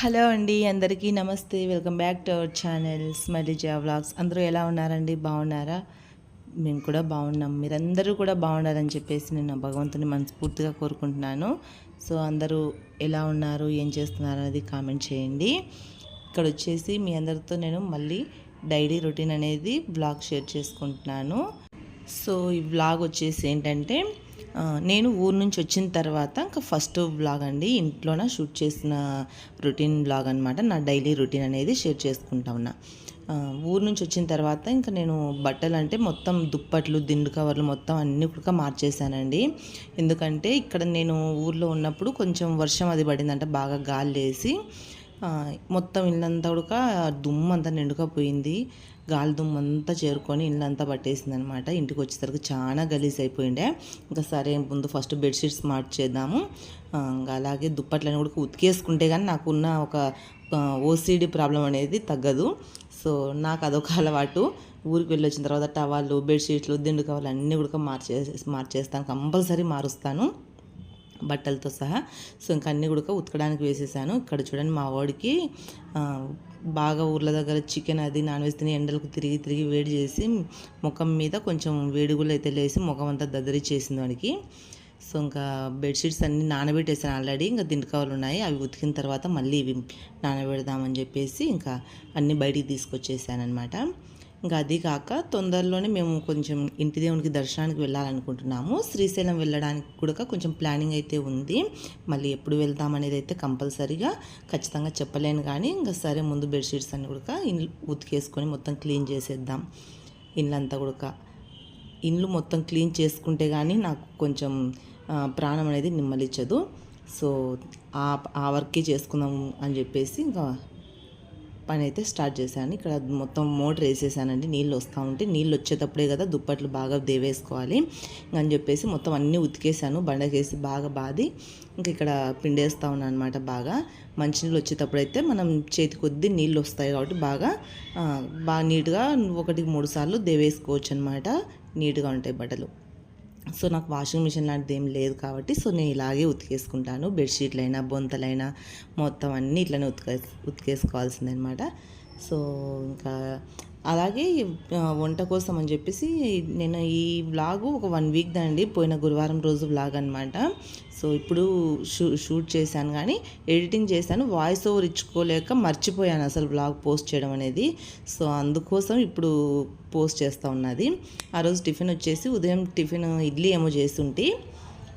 Hello అండి అందరికీ నమస్తే. Welcome back to our channel స్మైలీజా vlogs. అందరూ ఎలా ఉన్నారండి? బాగున్నారా? మేము కూడా బాగున్నాం. మీరందరూ కూడా బాగున్నారని చెప్పేసి నేను భగవంతుని మనస్ఫూర్తిగా కోరుకుంటున్నాను. సో అందరూ ఎలా ఉన్నారు? ఏం చేస్తున్నారు అనేది కామెంట్ చేయండి. ఇక్కడ వచ్చేసి మీ అందరితో నేను మళ్ళీ డైలీ రొటీన్ అనేది బ్లాగ్ షేర్ చేసుకుంటున్నాను. సో ఈ వ్లాగ్ వచ్చేసి ఏంటంటే నేను ఊరు నుంచి వచ్చిన తర్వాత ఇంకా ఫస్ట్ బ్లాగ్ అండి. ఇంట్లోన షూట్ చేసిన రొటీన్ బ్లాగ్ అనమాట నా డైలీ రొటీన్ అనేది షేర్ చేసుకుంటా ఉన్నా. ఊరు నుంచి వచ్చిన తర్వాత ఇంకా నేను బట్టలు అంటే మొత్తం దుప్పట్లు దిండు కవర్లు మొత్తం అన్ని కూడా మార్చేసానండి ఎందుకంటే ఇక్కడ నేను ఊర్లో ఉన్నప్పుడు కొంచెం వర్షం అది పడిందంటే బాగా గాలి లేసి మొత్తం ఇల్లంతా కూడా దుమ్ము అంతా నిండుకపోయింది గాలిదుమ్మ అంతా చేరుకొని ఇల్లంతా పట్టేసింది అనమాట ఇంటికి వచ్చేసరికి చాలా గలీజ్ అయిపోయిండే ఇంకా సరే ముందు ఫస్ట్ బెడ్షీట్స్ మార్చేద్దాము. ఇంకా అలాగే దుప్పట్లను కూడా ఉతికేసుకుంటే కానీ నాకున్న ఒక ఓసిడి ప్రాబ్లం అనేది తగ్గదు. సో నాకు అదొక అలవాటు. ఊరికి వెళ్ళి వచ్చిన తర్వాత టవాళ్ళు బెడ్షీట్లు దిండు కవర్లు అన్నీ కూడా మార్చే మార్చేస్తాను. కంపల్సరీ మారుస్తాను. బట్టలతో సహా. సో ఇంకా అన్నీ కూడా ఉతకడానికి వేసేసాను. ఇక్కడ చూడండి మా వాడికి బాగా ఊర్ల దగ్గర చికెన్ అది నాన్ వెజ్ తిని ఎండలకు తిరిగి తిరిగి వేడి చేసి ముఖం మీద కొంచెం వేడిగులు అయితే లేసి ముఖం అంతా దద్దరి చేసింది వాడికి. సో ఇంకా బెడ్షీట్స్ అన్నీ నానబెట్టేసాను ఆల్రెడీ. ఇంకా దిండు కవర్లు ఉన్నాయి. అవి ఉతికిన తర్వాత మళ్ళీ ఇవి నానబెడదామని చెప్పేసి ఇంకా అన్నీ బయటికి తీసుకొచ్చేసాను అనమాట ఇంకా అది కాక తొందరలోనే మేము కొంచెం ఇంటి దేవునికి దర్శనానికి వెళ్ళాలనుకుంటున్నాము. శ్రీశైలం వెళ్ళడానికి కూడా కొంచెం ప్లానింగ్ అయితే ఉంది. మళ్ళీ ఎప్పుడు వెళ్దాం అనేది అయితే కంపల్సరీగా ఖచ్చితంగా చెప్పలేను కానీ ఇంకా సరే ముందు బెడ్షీట్స్ అన్ని కూడా ఇల్లు ఉతికేసుకొని మొత్తం క్లీన్ చేసేద్దాం. ఇండ్లంతా కూడా ఇండ్లు మొత్తం క్లీన్ చేసుకుంటే కానీ నాకు కొంచెం ప్రాణం అనేది నిమ్మలిచ్చదు. సో ఆ ఆ వర్కే చేసుకుందాం అని చెప్పేసి ఇంకా పని అయితే స్టార్ట్ చేశాను. ఇక్కడ మొత్తం మోటర్ వేసేసానండి. నీళ్ళు వస్తూ ఉంటే నీళ్ళు వచ్చేటప్పుడే కదా దుప్పట్లు బాగా దేవేసుకోవాలి. అని చెప్పేసి మొత్తం అన్నీ ఉతికేసాను. బండకేసి బాగా బాది ఇంకా ఇక్కడ పిండేస్తూ ఉన్నాను అనమాట బాగా. మంచినీళ్ళు వచ్చేటప్పుడు అయితే మనం చేతి కొద్దీ నీళ్ళు వస్తాయి కాబట్టి బాగా బాగా నీట్గా ఒకటికి మూడు సార్లు దేవేసుకోవచ్చు అనమాట నీట్గా ఉంటాయి బట్టలు. సో నాకు వాషింగ్ మిషన్ లాంటిది ఏం లేదు కాబట్టి సో నేను ఇలాగే ఉతికేసుకుంటాను. బెడ్షీట్లైనా బొంతలైనా మొత్తం అన్నీ ఇట్లనే ఉతికే ఉతికేసుకోవాల్సిందనమాట. సో ఇంకా అలాగే వంట కోసం అని చెప్పేసి నేను ఈ వ్లాగు ఒక వన్ వీక్ దండి పోయిన గురువారం రోజు వ్లాగ్ అనమాట సో ఇప్పుడు షూ షూట్ చేశాను కానీ ఎడిటింగ్ చేశాను. వాయిస్ ఓవర్ ఇచ్చుకోలేక మర్చిపోయాను అసలు వ్లాగ్ పోస్ట్ చేయడం అనేది. సో అందుకోసం ఇప్పుడు పోస్ట్ చేస్తూ ఉన్నది. ఆ రోజు టిఫిన్ వచ్చేసి ఉదయం టిఫిన్ ఇడ్లీ ఏమో చేస్తుంటే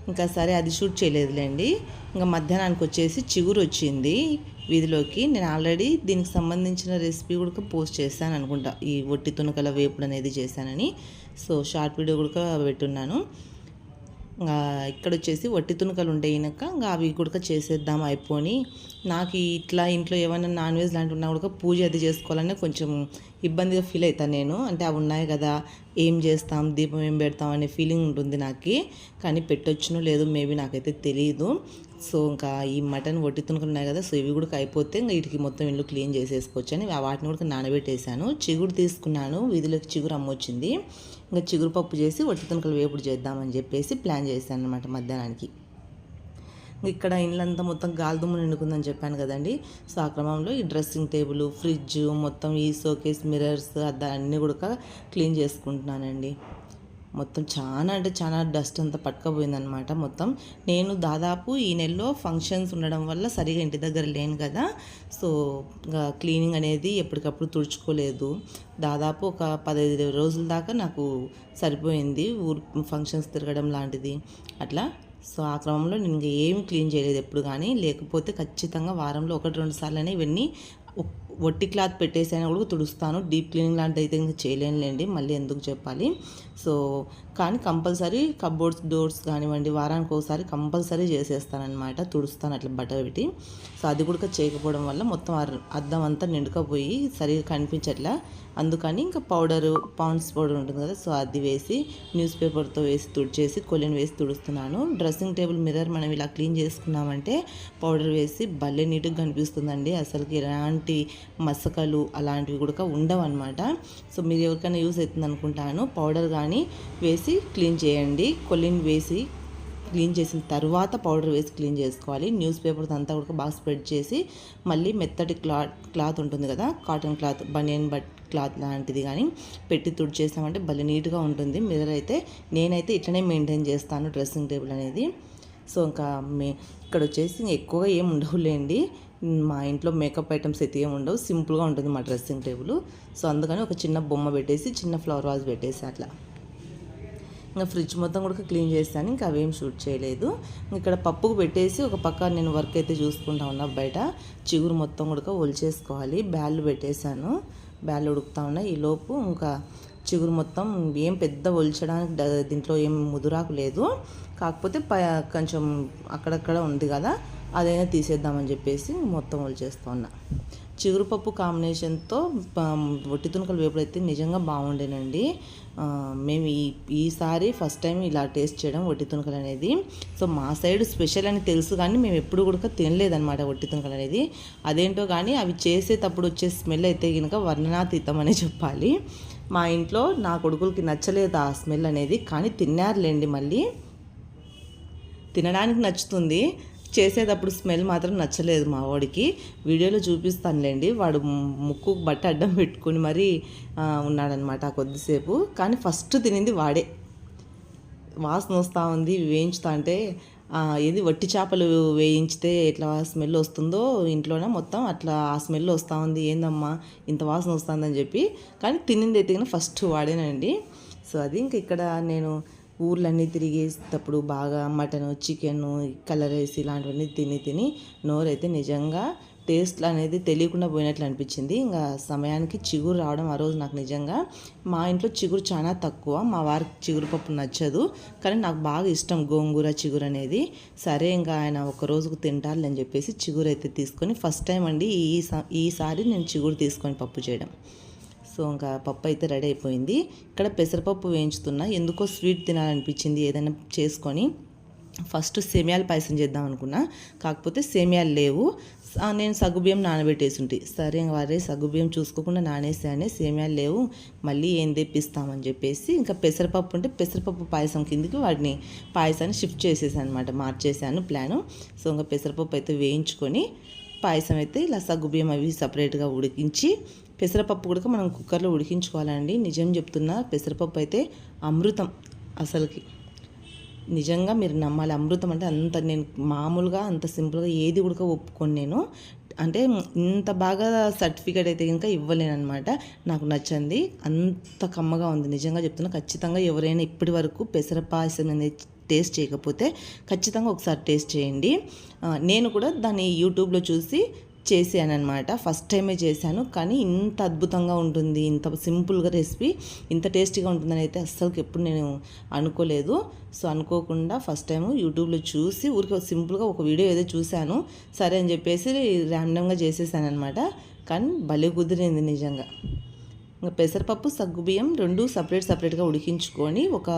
ఇంకా సరే అది షూట్ చేయలేదులేండి. ఇంకా మధ్యాహ్నానికి వచ్చేసి చిగురు వచ్చింది. వీధిలోకి నేను ఆల్రెడీ దీనికి సంబంధించిన రెసిపీ కూడా పోస్ట్ చేశాను అనుకుంటా. ఈ ఒట్టి తునకల వేపుడు అనేది చేశానని. సో షార్ట్ వీడియో కూడా పెట్టున్నాను. ఇక్కడ వచ్చేసి వట్టి తునకలు ఉంటాయి కనుక ఇంకా అవి కూడా చేసేద్దాం అయిపోని. నాకు ఇట్లా ఇంట్లో ఏమైనా నాన్ వెజ్ లాంటివి ఉన్నా కూడా పూజ అది చేసుకోవాలని కొంచెం ఇబ్బందిగా ఫీల్ అవుతాను నేను. అంటే అవి ఉన్నాయి కదా ఏం చేస్తాం దీపం ఏం పెడతాం అనే ఫీలింగ్ ఉంటుంది నాకు. కానీ పెట్టొచ్చునో లేదో మేబీ నాకైతే తెలియదు సో ఇంకా ఈ మటన్ వట్టి ఉన్నాయి కదా సో ఇవి కూడా అయిపోతే ఇంకా వీటికి మొత్తం ఇల్లు క్లీన్ చేసేసుకోవచ్చు అని వాటిని కూడా నానబెట్టేశాను. చిగురు తీసుకున్నాను వీధిలోకి చిగురు అమ్మొచ్చింది. ఇంకా చిగురు పప్పు చేసి వట్టి తునకలు వేపుడు చేద్దామని చెప్పేసి ప్లాన్ చేశాను అనమాట మధ్యాహ్నానికి. ఇక్కడ ఇండ్లంతా మొత్తం గాలిదుమ్ము నిండుకుందని చెప్పాను కదండి. సో ఆ క్రమంలో ఈ డ్రెస్సింగ్ టేబుల్ ఫ్రిడ్జ్ మొత్తం ఈ షోకేస్ మిర్రర్స్ అద్దాలు అన్నీ కూడా క్లీన్ చేసుకుంటున్నానండి. మొత్తం చాలా అంటే చాలా డస్ట్ అంతా పట్టుకపోయిందనమాట మొత్తం. నేను దాదాపు ఈ నెలలో ఫంక్షన్స్ ఉండడం వల్ల సరిగా ఇంటి దగ్గర లేను కదా. సో ఇంకా క్లీనింగ్ అనేది ఎప్పటికప్పుడు తుడుచుకోలేదు. దాదాపు ఒక పదహైదు రోజుల దాకా నాకు సరిపోయింది ఊరు ఫంక్షన్స్ తిరగడం లాంటిది. అట్లా. సో ఆ క్రమంలో నేను ఏం ఏమి క్లీన్ చేయలేదు ఎప్పుడు కానీ లేకపోతే ఖచ్చితంగా వారంలో ఒకటి రెండు సార్లు ఇవన్నీ వట్టి క్లాత్ పెట్టేసైనా కూడా తుడుస్తాను. డీప్ క్లీనింగ్ లాంటిది అయితే ఇంకా చేయలేనులేండి మళ్ళీ ఎందుకు చెప్పాలి. సో కానీ కంపల్సరీ కబోర్డ్స్ డోర్స్ కానివ్వండి వారానికి ఒకసారి కంపల్సరీ చేసేస్తానమాట తుడుస్తాను అట్లా బట్ట పెట్టి. సో అది కూడా చేయకపోవడం వల్ల మొత్తం అర్థం అద్దం అంతా నిండుకపోయి సరిగా కనిపించట్లా. అందుకని ఇంకా పౌడరు పాండ్స్ పౌడర్ ఉంటుంది కదా సో అది వేసి న్యూస్ పేపర్తో వేసి తుడిచేసి కొలిని వేసి తుడుస్తున్నాను. డ్రెస్సింగ్ టేబుల్ మిర్రర్ మనం ఇలా క్లీన్ చేసుకున్నామంటే పౌడర్ వేసి భలే నీట్గా కనిపిస్తుందండి. అసలుకి ఎలాంటి మసకలు అలాంటివి కూడా ఉండవు అనమాట సో మీరు ఎవరికైనా యూస్ అవుతుంది అనుకుంటాను. పౌడర్ కానీ వేసి క్లీన్ చేయండి. కొలిన్ వేసి క్లీన్ చేసిన తర్వాత పౌడర్ వేసి క్లీన్ చేసుకోవాలి. న్యూస్ పేపర్స్ అంతా కూడా బాగా స్ప్రెడ్ చేసి మళ్ళీ మెత్తటి క్లాత్ క్లాత్ ఉంటుంది కదా cotton cloth banian but cloth లాంటిది కానీ పెట్టి తుడిచేసామంటే భలే నీట్గా ఉంటుంది. మిర్రర్ అయితే నేనైతే ఇట్లనే మెయింటైన్ చేస్తాను డ్రెస్సింగ్ టేబుల్ అనేది. సో ఇంకా మే ఇక్కడ వచ్చేసి ఎక్కువగా ఏం ఉండవులేండి. మా ఇంట్లో మేకప్ ఐటమ్స్ అయితే ఏమి ఉండవు. సింపుల్గా ఉంటుంది మా డ్రెస్సింగ్ టేబుల్. సో అందుకని ఒక చిన్న బొమ్మ పెట్టేసి చిన్న ఫ్లవర్ వాజ్ పెట్టేసి అట్లా. ఇంకా ఫ్రిడ్జ్ మొత్తం కూడా క్లీన్ చేస్తాను. ఇంకా అవేం షూట్ చేయలేదు. ఇక్కడ పప్పుకు పెట్టేసి ఒక పక్క నేను వర్క్ అయితే చూసుకుంటా ఉన్నా బయట. చిగురు మొత్తం కూడా ఒలిచేసుకోవాలి. బ్యాళ్ళు పెట్టేశాను. బ్యాళ్ళు ఉడుకుతా ఉన్నాయి. ఈ లోపు ఇంకా చిగురు మొత్తం ఏం పెద్ద ఒలిచడానికి దీంట్లో ఏం ముదురాకు లేదు. కాకపోతే ప కొంచెం అక్కడక్కడ ఉంది కదా అదైనా తీసేద్దామని చెప్పేసి మొత్తం ఒలిచేస్తా ఉన్నా. చిగురుపప్పు కాంబినేషన్తో వట్టి ఒట్టి తునకలు వేపుడు అయితే నిజంగా బాగుండేనండి. మేము ఈ ఈసారి ఫస్ట్ టైం ఇలా టేస్ట్ చేయడం వట్టి తునకలు అనేది. సో మా సైడ్ స్పెషల్ అని తెలుసు కానీ మేము ఎప్పుడు కూడా తినలేదన్నమాట వట్టి తునకలు అనేది. అదేంటో కానీ అవి చేసేటప్పుడు వచ్చే స్మెల్ అయితే కనుక వర్ణనాతీతం అనే చెప్పాలి. మా ఇంట్లో నా కొడుకులకి నచ్చలేదు ఆ స్మెల్ అనేది కానీ తిన్నారులేండి మళ్ళీ. తినడానికి నచ్చుతుంది. చేసేటప్పుడు స్మెల్ మాత్రం నచ్చలేదు మా వాడికి. వీడియోలో చూపిస్తానులేండి. వాడు ముక్కు బట్ట అడ్డం పెట్టుకుని మరీ ఉన్నాడనమాట కొద్దిసేపు. కానీ ఫస్ట్ తినింది వాడే. వాసన వస్తూ ఉంది వేయించుతా అంటే ఏది వట్టి చేపలు వేయించితే ఎట్లా స్మెల్ వస్తుందో ఇంట్లోనే మొత్తం అట్లా ఆ స్మెల్ వస్తూ ఉంది. ఏందమ్మా ఇంత వాసన వస్తుందని చెప్పి. కానీ తినింది తిన ఫస్ట్ వాడేనండి. సో అది ఇంక ఇక్కడ నేను ఊర్లన్నీ తిరిగేటప్పుడు బాగా మటన్ చికెన్ కలర్ వేసి ఇలాంటివన్నీ తిని తిని నోరైతే నిజంగా టేస్ట్ అనేది తెలియకుండా పోయినట్లు అనిపించింది. ఇంకా సమయానికి చిగురు రావడం ఆ రోజు నాకు నిజంగా మా ఇంట్లో చిగురు చాలా తక్కువ. మా వారికి చిగురు పప్పు నచ్చదు. కానీ నాకు బాగా ఇష్టం గోంగూర చిగురు అనేది. సరే ఇంకా ఆయన ఒక రోజుకు తింటారులే అని చెప్పేసి చిగురు అయితే తీసుకొని ఫస్ట్ టైం అండి ఈ ఈసారి నేను చిగురు తీసుకొని పప్పు చేయడం. సో ఇంకా పప్పు అయితే రెడీ అయిపోయింది. ఇక్కడ పెసరపప్పు వేయించుతున్నా. ఎందుకో స్వీట్ తినాలనిపించింది ఏదైనా చేసుకొని. ఫస్ట్ సేమియాలు పాయసం చేద్దాం అనుకున్నా. కాకపోతే సేమియాలు లేవు. నేను సగ్గుబియ్యం నానబెట్టేసి ఉంటే సరే వారే సగ్గుబియ్యం చూసుకోకుండా నానేసానే సేమియాలు లేవు. మళ్ళీ ఏం తెప్పిస్తామని చెప్పేసి ఇంకా పెసరపప్పు ఉంటే పెసరపప్పు పాయసం కిందకి వాటిని పాయసాన్ని షిఫ్ట్ చేసేసాను అనమాట మార్చేసాను ప్లాను. సో ఇంకా పెసరపప్పు అయితే వేయించుకొని పాయసం అయితే ఇలా సగ్గుబియ్యం అవి సపరేట్గా ఉడికించి పెసరపప్పు కూడా మనం కుక్కర్లో ఉడికించుకోవాలండి. నిజం చెప్తున్నా పెసరపప్పు అయితే అమృతం అసలుకి. నిజంగా మీరు నమ్మాలి. అమృతం అంటే అంత నేను మామూలుగా అంత సింపుల్గా ఏది కూడా ఒప్పుకొని నేను. అంటే ఇంత బాగా సర్టిఫికేట్ అయితే ఇంకా ఇవ్వలేనమాట నాకు నచ్చింది. అంత కమ్మగా ఉంది. నిజంగా చెప్తున్నా ఖచ్చితంగా ఎవరైనా ఇప్పటి వరకు పెసర పాయసం అనేది టేస్ట్ చేయకపోతే ఖచ్చితంగా ఒకసారి టేస్ట్ చేయండి. నేను కూడా దాన్ని యూట్యూబ్లో చూసి చేశానమాట అనమాట ఫస్ట్ టైమే చేశాను. కానీ ఇంత అద్భుతంగా ఉంటుంది. ఇంత సింపుల్గా రెసిపీ ఇంత టేస్టీగా ఉంటుందని అయితే అస్సలు ఎప్పుడు నేను అనుకోలేదు. సో అనుకోకుండా ఫస్ట్ టైం యూట్యూబ్లో చూసి ఊరికి సింపుల్గా ఒక వీడియో ఏదో చూశాను. సరే అని చెప్పేసి ర్యాండమ్గా చేసేసాను అనమాట కానీ భలే కుదిరింది నిజంగా. ఇంకా పెసరపప్పు సగ్గుబియ్యం రెండు సపరేట్ సపరేట్గా ఉడికించుకొని ఒక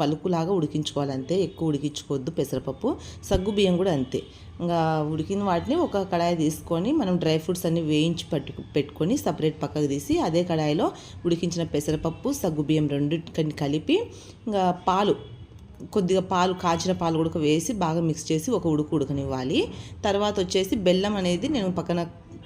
పలుకులాగా ఉడికించుకోవాలి అంతే. ఎక్కువ ఉడికించుకోవద్దు పెసరపప్పు సగ్గుబియ్యం కూడా అంతే. ఇంకా ఉడికిన వాటిని ఒక కడాయి తీసుకొని మనం డ్రై ఫ్రూట్స్ అన్ని వేయించి పట్టు పెట్టుకొని సపరేట్ పక్కకు తీసి అదే కడాయిలో ఉడికించిన పెసరపప్పు సగ్గుబియ్యం రెండింటికని కలిపి ఇంకా పాలు కొద్దిగా పాలు కాచిన పాలు కూడా వేసి బాగా మిక్స్ చేసి ఒక ఉడుకు ఉడకనివ్వాలి. తర్వాత వచ్చేసి బెల్లం అనేది నేను పక్కన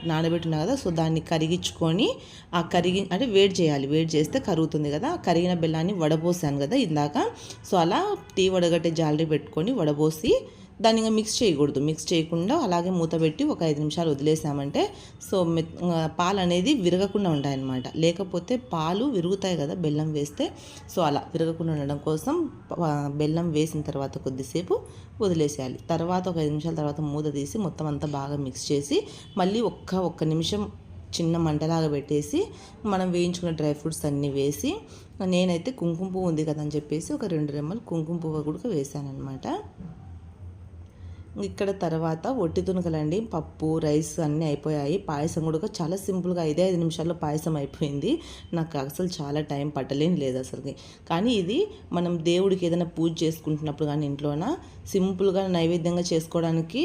నానబెట్టినా కదా సో దాన్ని కరిగించుకొని ఆ కరిగి అంటే వేడి చేయాలి. వేడి చేస్తే కరుగుతుంది కదా. కరిగిన బెల్లాన్ని వడబోసాను కదా ఇందాక. సో అలా టీ వడగట్టే జాలరీ పెట్టుకొని వడబోసి దాన్ని ఇంకా మిక్స్ చేయకూడదు. మిక్స్ చేయకుండా అలాగే మూత పెట్టి ఒక ఐదు నిమిషాలు వదిలేసామంటే సో పాలు అనేది విరగకుండా ఉంటాయన్నమాట. లేకపోతే పాలు విరుగుతాయి కదా బెల్లం వేస్తే. సో అలా విరగకుండా ఉండడం కోసం బెల్లం వేసిన తర్వాత కొద్దిసేపు వదిలేసేయాలి. తర్వాత ఒక ఐదు నిమిషాల తర్వాత మూత తీసి మొత్తం అంతా బాగా మిక్స్ చేసి మళ్ళీ ఒక్క ఒక్క నిమిషం చిన్న మంటలాగా పెట్టేసి మనం వేయించుకున్న డ్రై ఫ్రూట్స్ అన్నీ వేసి నేనైతే కుంకుమ పువ్వు ఉంది కదా అని చెప్పేసి ఒక రెండు రెమ్మలు కుంకుమ పువ్వు కూడా వేసాను అనమాట ఇక్కడ తర్వాత ఒట్టి తునకలండి పప్పు రైస్ అన్నీ అయిపోయాయి. పాయసం కూడా చాలా సింపుల్గా ఐదే ఐదు నిమిషాల్లో పాయసం అయిపోయింది. నాకు అసలు చాలా టైం పట్టలేని లేదు అసలుకి. కానీ ఇది మనం దేవుడికి ఏదైనా పూజ చేసుకుంటున్నప్పుడు కానీ ఇంట్లోన సింపుల్గా నైవేద్యంగా చేసుకోవడానికి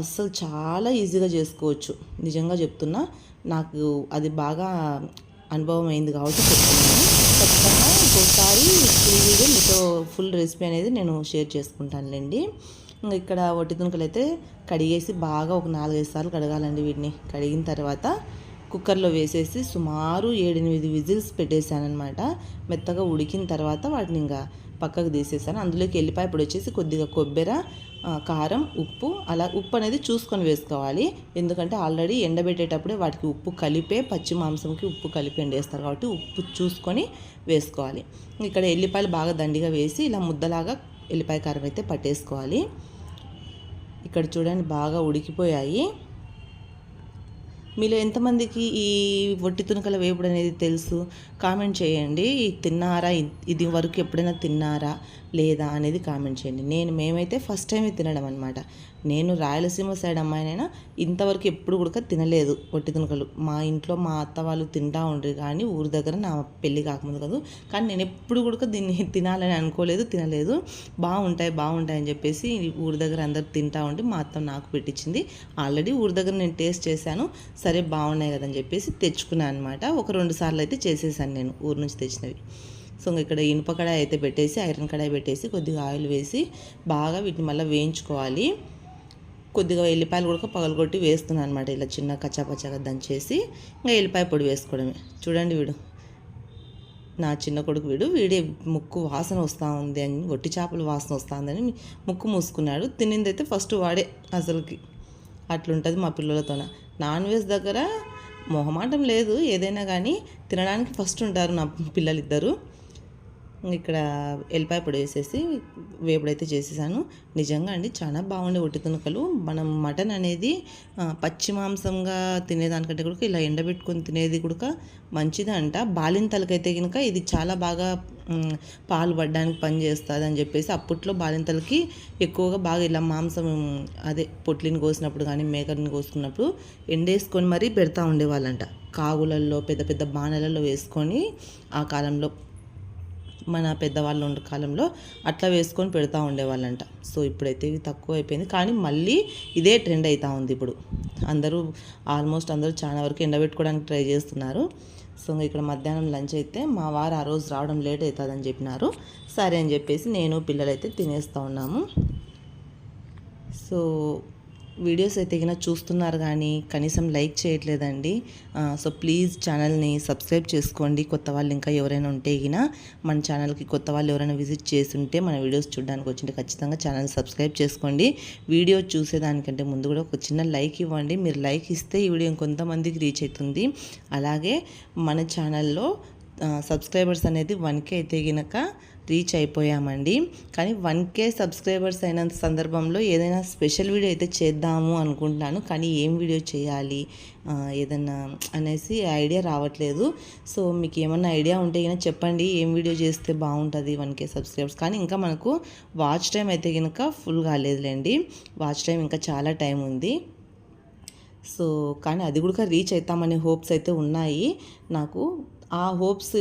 అస్సలు చాలా ఈజీగా చేసుకోవచ్చు. నిజంగా చెప్తున్నా నాకు అది బాగా అనుభవం అయింది కాబట్టి చెప్తున్నాను. ఖచ్చితంగా ఇంకోసారి ఫుల్ వీడియో మీతో ఫుల్ రెసిపీ అనేది నేను షేర్ చేసుకుంటానులేండి. ఇంకా ఇక్కడ వట్టి తునుకలు అయితే కడిగేసి బాగా ఒక నాలుగైదు సార్లు కడగాలండి వీటిని. కడిగిన తర్వాత కుక్కర్లో వేసేసి సుమారు ఏడెనిమిది విజిల్స్ పెట్టేశానమాట మెత్తగా ఉడికిన తర్వాత వాటిని ఇంకా పక్కకు తీసేసాను అందులోకి ఎల్లిపాయ ఇప్పుడు వచ్చేసి కొద్దిగా కొబ్బరి కారం ఉప్పు. అలా ఉప్పు అనేది చూసుకొని వేసుకోవాలి. ఎందుకంటే ఆల్రెడీ ఎండబెట్టేటప్పుడే వాటికి ఉప్పు కలిపే పచ్చి మాంసంకి ఉప్పు కలిపి ఎండేస్తారు కాబట్టి ఉప్పు చూసుకొని వేసుకోవాలి. ఇక్కడ ఎల్లిపాయలు బాగా దండిగా వేసి ఇలా ముద్దలాగా ఎల్లిపాయ కారం అయితే పట్టేసుకోవాలి. ఇక్కడ చూడండి బాగా ఉడికిపోయాయి. మీలో ఎంతమందికి ఈ వట్టి తునకల వేపుడు అనేది తెలుసు? కామెంట్ చేయండి. తిన్నారా? ఇది వరకు ఎప్పుడైనా తిన్నారా? లేదా? అనేది కామెంట్ చేయండి. నేను మేమైతే ఫస్ట్ టైం తినడం అనమాట నేను రాయలసీమ సైడ్ అమ్మాయినైనా ఇంతవరకు ఎప్పుడు కూడా తినలేదు పొట్టి తునకలు మా ఇంట్లో మా అత్త వాళ్ళు తింటా ఉండరు కానీ ఊరి దగ్గర నా పెళ్ళి కాకముందు కాదు. కానీ నేను ఎప్పుడు కూడా దీన్ని తినాలని అనుకోలేదు తినలేదు. బాగుంటాయి బాగుంటాయి అని చెప్పేసి ఊరి దగ్గర అందరు తింటా ఉంటే మా అత్త నాకు పెట్టించింది ఆల్రెడీ ఊరి దగ్గర నేను టేస్ట్ చేశాను. సరే బాగున్నాయి కదని చెప్పేసి తెచ్చుకున్నాను అనమాట ఒక రెండు సార్లు అయితే చేసేసాను నేను ఊరి నుంచి తెచ్చినవి. సో ఇక్కడ ఇనుప కడాయి అయితే పెట్టేసి ఐరన్ కడాయి పెట్టేసి కొద్దిగా ఆయిల్ వేసి బాగా వీటిని మళ్ళీ వేయించుకోవాలి. కొద్దిగా ఎల్లిపాయలు కూడా పగలగొట్టి వేస్తున్నాను అనమాట ఇలా చిన్న కచ్చాపచ్చాగా దంచేసి ఇంకా ఎల్లిపాయ పొడి వేసుకోవడమే. చూడండి వీడు. నా చిన్న కొడుకు వీడు. వీడే ముక్కు వాసన వస్తూ ఉంది అని ఒట్టి చేపల వాసన వస్తుందని ముక్కు మూసుకున్నాడు. తినిందైతే ఫస్ట్ వాడే అసలుకి. అట్లుంటుంది మా పిల్లలతోన. నాన్ వెజ్ దగ్గర మొహమాటం లేదు. ఏదైనా కానీ తినడానికి ఫస్ట్ ఉంటారు నా పిల్లలిద్దరూ. ఇక్కడ ఎల్లిపాయ పొడి వేసేసి వేపుడైతే చేసేసాను. నిజంగా అండి చాలా బాగుండే ఒట్టి తునకలు. మనం మటన్ అనేది పచ్చి మాంసంగా తినేదానికంటే కూడా ఇలా ఎండబెట్టుకొని తినేది కూడా మంచిది అంట. బాలింతలకైతే కనుక ఇది చాలా బాగా పాలు పడ్డానికి పనిచేస్తుంది అని చెప్పేసి అప్పట్లో బాలింతలకి ఎక్కువగా బాగా ఇలా మాంసం అదే పొట్లిని కోసినప్పుడు కానీ మేకని కోసుకున్నప్పుడు ఎండేసుకొని మరీ పెడతా ఉండేవాళ్ళంట. కాగులల్లో పెద్ద పెద్ద బాణలలో వేసుకొని ఆ కాలంలో మన పెద్దవాళ్ళు ఉండే కాలంలో అట్లా వేసుకొని పెడతా ఉండేవాళ్ళంట. సో ఇప్పుడైతే ఇవి తక్కువ అయిపోయింది. కానీ మళ్ళీ ఇదే ట్రెండ్ అవుతూ ఉంది ఇప్పుడు. అందరూ ఆల్మోస్ట్ అందరూ చాలా వరకు ఎండబెట్టుకోవడానికి ట్రై చేస్తున్నారు. సో ఇక్కడ మధ్యాహ్నం లంచ్ అయితే మా వారు ఆ రోజు రావడం లేట్ అవుతుందని చెప్పినారు. సరే అని చెప్పేసి నేను పిల్లలైతే తినేస్తూ ఉన్నాము. సో వీడియోస్ అయితే కింద చూస్తున్నారు కానీ కనీసం లైక్ చేయట్లేదండి. సో ప్లీజ్ ఛానల్ని సబ్స్క్రైబ్ చేసుకోండి. కొత్త వాళ్ళు ఇంకా ఎవరైనా ఉంటే గిన మన ఛానల్కి కొత్త వాళ్ళు ఎవరైనా విజిట్ చేసి ఉంటే మన వీడియోస్ చూడడానికి వచ్చింటే ఖచ్చితంగా ఛానల్ సబ్స్క్రైబ్ చేసుకోండి. వీడియో చూసేదానికంటే ముందు కూడా ఒక చిన్న లైక్ ఇవ్వండి. మీరు లైక్ ఇస్తే ఈ వీడియో కొంతమందికి రీచ్ అవుతుంది. అలాగే మన ఛానల్లో సబ్స్క్రైబర్స్ అనేది వన్కే అయితే గినక రీచ్ అయిపోయామండి. కానీ వన్ కే సబ్స్క్రైబర్స్ అయిన సందర్భంలో ఏదైనా స్పెషల్ వీడియో అయితే చేద్దాము అనుకుంటున్నాను. కానీ ఏం వీడియో చేయాలి ఏదన్నా అనేసి ఐడియా రావట్లేదు. సో మీకు ఏమన్నా ఐడియా ఉంటే కనుక చెప్పండి. ఏం వీడియో చేస్తే బాగుంటుంది వన్ కే సబ్స్క్రైబర్స్. కానీ ఇంకా మనకు వాచ్ టైం అయితే కనుక ఫుల్ కాలేదులేండి. వాచ్ టైం ఇంకా చాలా టైం ఉంది. సో కానీ అది కూడా రీచ్ అవుతామనే హోప్స్ అయితే ఉన్నాయి. నాకు ఆ హోప్స్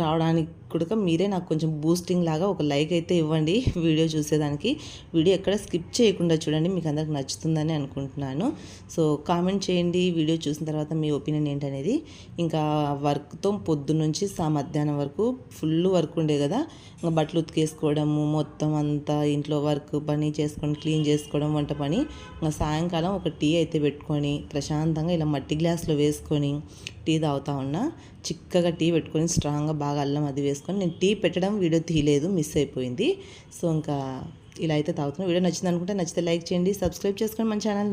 రావడానికి కూడా మీరే నాకు కొంచెం బూస్టింగ్ లాగా ఒక లైక్ అయితే ఇవ్వండి వీడియో చూసేదానికి. వీడియో ఎక్కడ స్కిప్ చేయకుండా చూడండి మీకు అందరికి నచ్చుతుందని అనుకుంటున్నాను. సో కామెంట్ చేయండి వీడియో చూసిన తర్వాత మీ ఒపీనియన్ ఏంటనేది. ఇంకా వర్క్తో పొద్దున్నుంచి సా మధ్యాహ్నం వరకు ఫుల్ వర్క్ ఉండే కదా. ఇంకా బట్టలు ఉతికేసుకోవడము మొత్తం అంతా ఇంట్లో వర్క్ పని చేసుకొని క్లీన్ చేసుకోవడం వంట పని. ఇంకా సాయంకాలం ఒక టీ అయితే పెట్టుకొని ప్రశాంతంగా ఇలా మట్టి గ్లాస్లో వేసుకొని టీ తాగుతా ఉన్నా. చిక్కగా టీ పెట్టుకొని స్ట్రాంగ్గా బాగా అల్లం అది వేసుకొని నేను టీ పెట్టడం వీడియో తీయలేదు మిస్ అయిపోయింది. సో ఇంకా ఇలా అయితే తాగుతున్నాను వీడియో నచ్చింది అనుకుంటే నచ్చితే లైక్ చేయండి సబ్స్క్రైబ్ చేసుకోండి మన ఛానల్